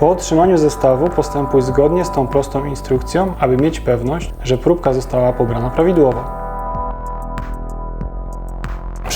Po otrzymaniu zestawu postępuj zgodnie z tą prostą instrukcją, aby mieć pewność, że próbka została pobrana prawidłowo.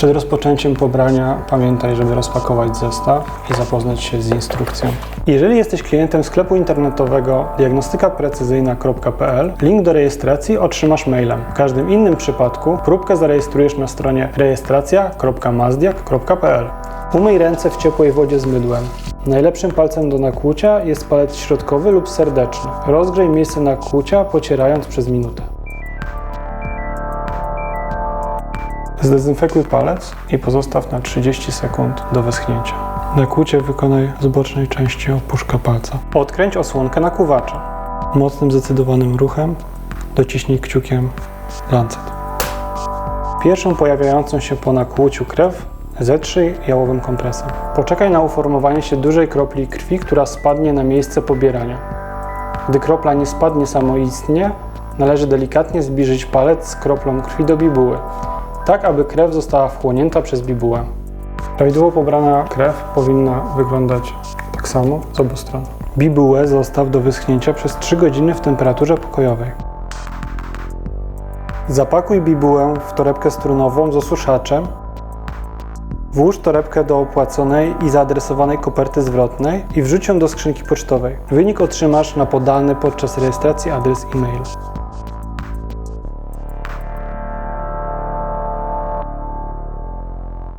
Przed rozpoczęciem pobrania pamiętaj, żeby rozpakować zestaw i zapoznać się z instrukcją. Jeżeli jesteś klientem sklepu internetowego diagnostykaprecyzyjna.pl, link do rejestracji otrzymasz mailem. W każdym innym przypadku próbkę zarejestrujesz na stronie rejestracja.mazdiak.pl. Umyj ręce w ciepłej wodzie z mydłem. Najlepszym palcem do nakłucia jest palec środkowy lub serdeczny. Rozgrzej miejsce nakłucia pocierając przez minutę. Zdezynfekuj palec i pozostaw na 30 sekund do wyschnięcia. Nakłucie wykonaj z bocznej części opuszka palca. Odkręć osłonkę nakuwacza. Mocnym, zdecydowanym ruchem dociśnij kciukiem lancet. Pierwszą pojawiającą się po nakłuciu krew zetrzyj jałowym kompresem. Poczekaj na uformowanie się dużej kropli krwi, która spadnie na miejsce pobierania. Gdy kropla nie spadnie samoistnie, należy delikatnie zbliżyć palec z kroplą krwi do bibuły, tak aby krew została wchłonięta przez bibułę. Prawidłowo pobrana krew powinna wyglądać tak samo z obu stron. Bibułę zostaw do wyschnięcia przez 3 godziny w temperaturze pokojowej. Zapakuj bibułę w torebkę strunową z osuszaczem. Włóż torebkę do opłaconej i zaadresowanej koperty zwrotnej i wrzuć ją do skrzynki pocztowej. Wynik otrzymasz na podany podczas rejestracji adres e-mail.